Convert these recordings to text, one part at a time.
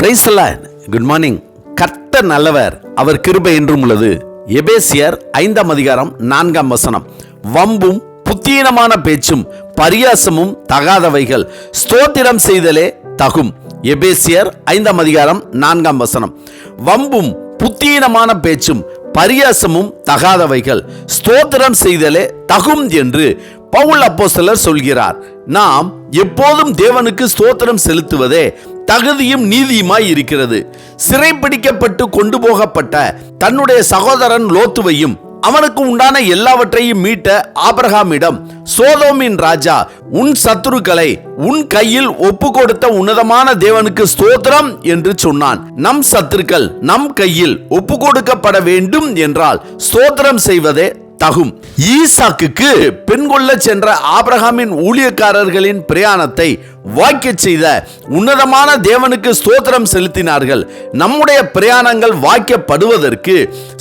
Price good morning கர்த்த நல்லவர். அவர் கிருபை என்றும் உள்ளது. எபேசியர் ஐந்தாம் அதிகாரம் நான்காம் வசனம். வம்பும் புத்தீனமான பேச்சும் பரியாசமும் தகாதவைகள் ஸ்தோத்திரம் செய்தலே தகும். எபேசியர் ஐந்தாம் அதிகாரம் நான்காம் வசனம். வம்பும் புத்தீனமான பேச்சும் பரியாசமும் தகாதவைகள் ஸ்தோத்திரம் செய்தலே தகும் என்று பவுல் அப்போஸ்தலர் சொல்கிறார். நாம் எப்போதும் தேவனுக்கு ஸ்தோத்திரம் செலுத்துவதே தகுதியும் நீதியுமாய் இருக்கிறது. சிறைப்பிடிக்கப்பட்டு கொண்டு போகப்பட்ட தன்னுடைய சகோதரன் லோத்துவையும் அவனுக்கு உண்டான எல்லாவற்றையும் மீட்ட ஆபிரகாமிடம் சோதோமின் ராஜா உன் சத்துருக்களை உன் கையில் ஒப்பு கொடுத்த உன்னதமான தேவனுக்கு ஸ்தோத்திரம் என்று சொன்னான். நம் சத்துருக்கள் நம் கையில் ஒப்பு கொடுக்கப்பட வேண்டும் என்றால் ஸ்தோத்திரம் செய்வதே தகும். ஈசாக்குக்கு பெண் கொள்ள சென்ற ஆபிரகாமின் ஊழியக்காரர்களின் பிரயாணத்தை வாய்க்கச் செய்த உன்னதமான தேவனுக்கு ஸ்தோத்திரம் செலுத்தினார்கள். நம்முடைய பிரயாணங்கள் வாய்க்கப்படுவதற்கு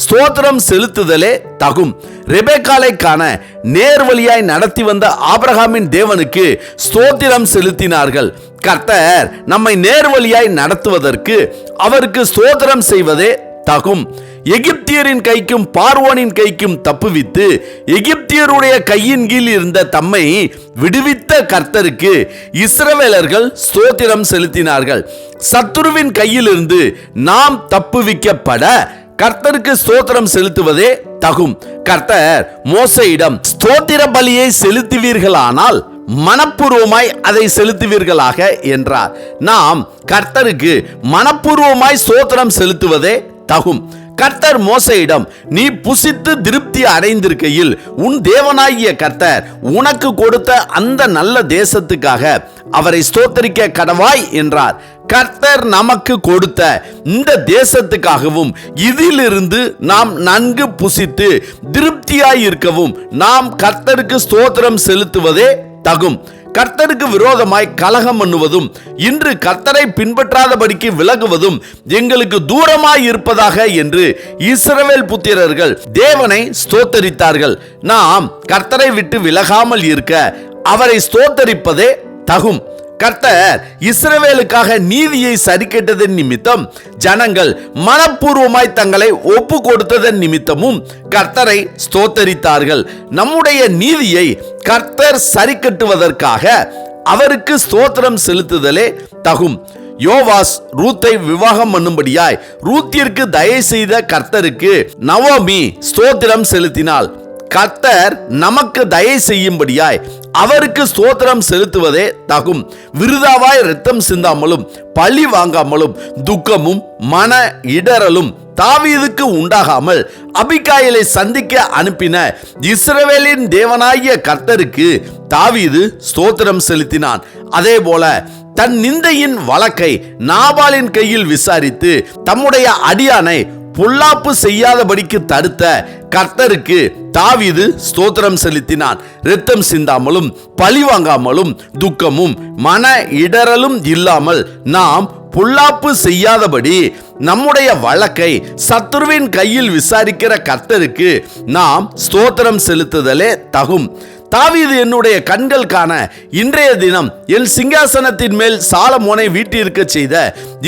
ஸ்தோத்திரம் செலுத்துதலே தகும். ரெபேக்காலை காண நேர்வழியாய் நடத்தி வந்த ஆபிரகாமின் தேவனுக்கு ஸ்தோத்திரம் செலுத்தினார்கள். கர்த்தர் நம்மை நேர்வழியாய் நடத்துவதற்கு அவருக்கு ஸ்தோத்திரம் செய்வதே தகும். எகிப்தியரின் கைக்கும் பார்வோனின் கைக்கும் தப்புவித்து எகிப்தியருடைய கையின் கீழ் இருந்த தம்மை விடுவித்த கர்த்தருக்கு இஸ்ரவேலர்கள் ஸ்தோத்திரம் செலுத்தினார்கள். சத்துருவின் கையிலிருந்து நாம் தப்புவிக்கப்பட கர்த்தருக்கு ஸ்தோத்திரம் செலுத்துவதே தகும். கர்த்தர் மோசையிடம் ஸ்தோத்திர பலியை செலுத்துவீர்களானால் மனப்பூர்வமாய் அதை செலுத்துவீர்களாக என்றார். நாம் கர்த்தருக்கு மனப்பூர்வமாய் ஸ்தோத்திரம் செலுத்துவதே தகும். கர்த்தர் மோசையிடம் நீ புசித்து திருப்தி அடைந்திருக்கையில் உன் தேவனாகிய கர்த்தர் உனக்கு கொடுத்த அந்த நல்ல தேசத்துக்காக அவரை ஸ்தோத்தரிக்க கடவாய் என்றார். கர்த்தர் நமக்கு கொடுத்த இந்த தேசத்துக்காகவும் இதிலிருந்து நாம் நன்கு புசித்து திருப்தியாய் இருக்கவும் நாம் கர்த்தருக்கு ஸ்தோத்திரம் செலுத்துவதே தகும். கர்த்தருக்கு விரோதமாய் கலகம் பண்ணுவதும் இன்று கர்த்தரை பின்பற்றாதபடிக்கு விலகுவதும் எங்களுக்கு தூரமாய் இருப்பதாக என்று இஸ்ரவேல் புத்திரர்கள் தேவனை ஸ்தோத்தரித்தார்கள். நாம் கர்த்தரை விட்டு விலகாமல் இருக்க அவரை ஸ்தோத்தரிப்பதே தகும். கர்த்தர் இஸ்ரவேலுக்காக நீதியை சரிக்கட்டதன் நிமித்தம் ஜனங்கள் மனப்பூர்வமாய் தங்களை ஒப்பு கொடுத்ததன் நிமித்தமும் கர்த்தரை ஸ்தோத்தரித்தார்கள். நம்முடைய நீதியை கர்த்தர் சரிக்கட்டுவதற்காக அவருக்கு ஸ்தோத்திரம் செலுத்துதலே தகும். யோவாஸ் ரூத்தை விவாகம் பண்ணும்படியாய் ரூத்திற்கு தயவு செய்த கர்த்தருக்கு நவோமி ஸ்தோத்திரம் செலுத்தினாள். கர்த்தர் நமக்கு தயை செய்யும்படியாய் அவருக்கு ஸ்தோத்திரம் செலுத்துவதே தகும். விருதாவாய் ரத்தம் சிந்தாமலும் பழி வாங்காமலும் துக்கமும் மன இடறலும் தாவீதுக்கு உண்டாகாமல் அபிகாயிலை சந்திக்க அனுப்பின இஸ்ரவேலின் தேவனாகிய கர்த்தருக்கு தாவீது ஸ்தோத்திரம் செலுத்தினான். அதே போல தன் நிந்தையின் வழக்கை நாபாலின் கையில் விசாரித்து தம்முடைய அடியானை பொல்லாப்பு செய்யாதபடிக்கு தடுத்த கர்த்தருக்கு தாவிது ஸ்தோத்திரம் செலுத்தினான் இரத்தம் சிந்தாமலும் பழி வாங்காமலும் துக்கமும் மன இடறலும் இல்லாமல் நாம் பொல்லாப்பு செய்யாதபடி நம்முடைய வழக்கை சத்துருவின் கையில் விசாரிக்கிற கர்த்தருக்கு நாம் ஸ்தோத்திரம் செலுத்துதலே தகும். தாவீது என்னுடைய கண்கள் காண இன்றைய தினம் என் சிங்காசனத்தின் மேல் சாலமோனை வீட்டிருக்க செய்த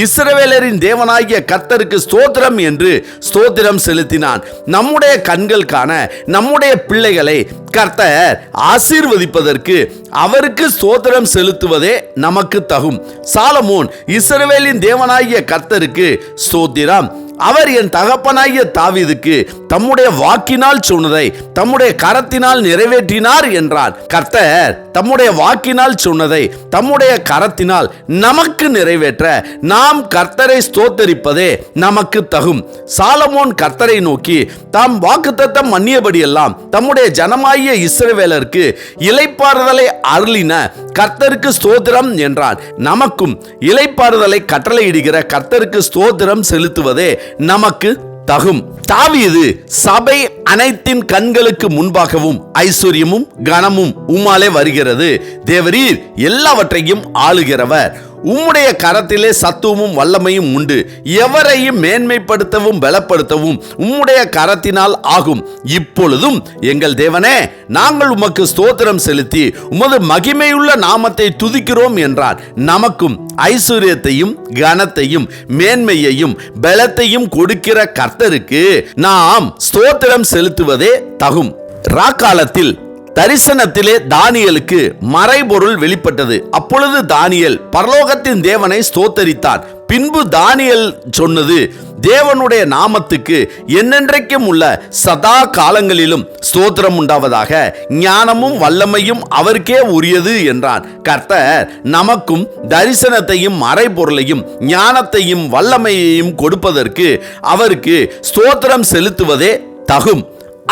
இஸ்ரவேலரின் தேவனாகிய கர்த்தருக்கு ஸ்தோத்திரம் என்று ஸ்தோத்திரம் செலுத்தினான். நம்முடைய கண்கள் காண நம்முடைய பிள்ளைகளை கர்த்தர் ஆசீர்வதிப்பதற்கு அவருக்கு ஸ்தோத்திரம் செலுத்துவதே நமக்கு தகும். சாலமோன் இஸ்ரவேலின் தேவனாகிய கர்த்தருக்கு ஸ்தோத்திரம். அவர் என் தகப்பனாகிய தாவிதுக்கு தம்முடைய வாக்கினால் சொன்னதை தம்முடைய கரத்தினால் நிறைவேற்றினார் என்றார். கர்த்தர் தம்முடைய வாக்கினால் சொன்னதை தம்முடைய கரத்தினால் நமக்கு நிறைவேற்ற நாம் கர்த்தரை ஸ்தோத்தரிப்பதே நமக்கு தகும். சாலமோன் கர்த்தரை நோக்கி தாம் வாக்குத்தத்தம் மன்னியபடியெல்லாம் தம்முடைய ஜனமாகிய இஸ்ரவேலருக்கு இலைப்பாறுதலை அருளின கர்த்தருக்கு ஸ்தோத்திரம் என்றான் நமக்கும் இலைப்பாறுதலை கட்டளையிடுகிற கர்த்தருக்கு ஸ்தோத்திரம் செலுத்துவதே நமக்கு தகும். தாவீது சபை அனைத்தின் கண்களுக்கு முன்பாகவும் ஐஸ்வர்யமும் கனமும் உமாலே வருகிறது. தேவரீர் எல்லாவற்றையும் ஆளுகிறவர். உம்முடைய கரத்திலே சத்துவமும் வல்லமையும் உண்டு. எவரையும் மேன்மைப்படுத்தவும் பலப்படுத்தவும் உம்முடைய கரத்தினால் ஆகும். இப்பொழுதும் எங்கள் தேவனே நாங்கள் உமக்கு ஸ்தோத்திரம் செலுத்தி உமது மகிமையுள்ள நாமத்தை துதிக்கிறோம் என்றார். நமக்கும் ஐஸ்வர்யத்தையும் கனத்தையும் மேன்மையையும் பலத்தையும் கொடுக்கிற கர்த்தருக்கு நாம் ஸ்தோத்திரம் செலுத்துவதே தகும். ராக்காலத்தில் தரிசனத்திலே தானியலுக்கு மறைபொருள் வெளிப்பட்டது. அப்பொழுது தானியல் பரலோகத்தின் தேவனை ஸ்தோத்தரித்தான். பின்பு தானியல் சொன்னது தேவனுடைய நாமத்துக்கு என்னென்றைக்கும் உள்ள சதா காலங்களிலும் ஸ்தோத்திரம் உண்டாவதாக ஞானமும் வல்லமையும் அவருக்கே உரியது என்றான். கர்த்தர் நமக்கும் தரிசனத்தையும் மறைபொருளையும் ஞானத்தையும் வல்லமையையும் கொடுப்பதற்கு அவருக்கு ஸ்தோத்திரம் செலுத்துவதே தகும்.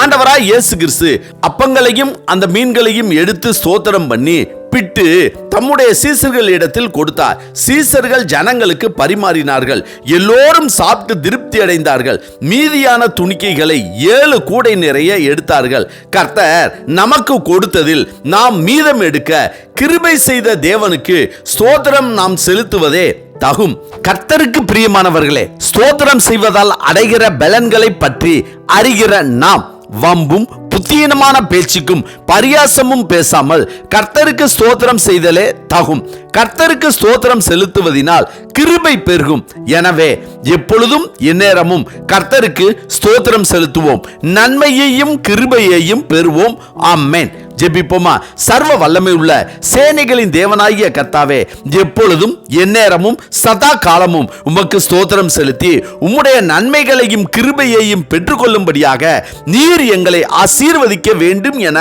ஆண்டவராய் இயேசு கிறிஸ்து அப்பங்களையும் அந்த மீன்களையும் எடுத்து ஸ்தோத்திரம் பண்ணி பிட்டு தம்முடைய சீசர்கள் இடத்தில் கொடுத்தார். சீசர்கள் ஜனங்களுக்கு பரிமாறினார்கள். எல்லோரும் சாப்பிட்டு திருப்தி அடைந்தார்கள். மீதியான துணிக்கைகளை ஏழு கூடை நிறைய எடுத்தார்கள். கர்த்தர் நமக்கு கொடுத்ததில் நாம் மீதம் எடுக்க கிருபை செய்த தேவனுக்கு ஸ்தோத்திரம் நாம் செலுத்துவதே தகும். கர்த்தருக்கு பிரியமானவர்களே ஸ்தோத்திரம் செய்வதால் அடைகிற பலன்களை பற்றி அறிகிற நாம் வம்பும் புத்தியனமான பேச்சுக்கும் பரியாசமும் பேசாமல் கர்த்தருக்கு ஸ்தோத்திரம் செய்தலே தகும். கர்த்தருக்கு ஸ்தோத்திரம் செலுத்துவதினால் கிருபை பெருகும். எனவே எப்பொழுதும் எந்நேரமும் கர்த்தருக்கு ஸ்தோத்திரம் செலுத்துவோம். நன்மையையும் கிருபையையும் பெறுவோம். ஆம்மேன் ஜெபிப்போமா? சர்வ வல்லமை உள்ள சேனைகளின் தேவனாகிய கர்த்தாவே எப்பொழுதும் எந்நேரமும் சதா காலமும் உமக்கு ஸ்தோத்திரம் செலுத்தி உம்முடைய நன்மைகளையும் கிருபையையும் பெற்றுக்கொள்ளும்படியாக நீர் எங்களை ஆசீர்வதிக்க வேண்டும் என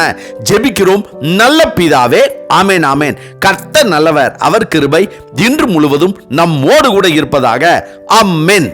ஜெபிக்கிறோம். நல்ல பிதாவே ஆமேன் ஆமேன். கர்த்த நல்லவர் அவர் கிருபை இன்று முழுவதும் நம்மோடு கூட இருப்பதாக அம்மேன்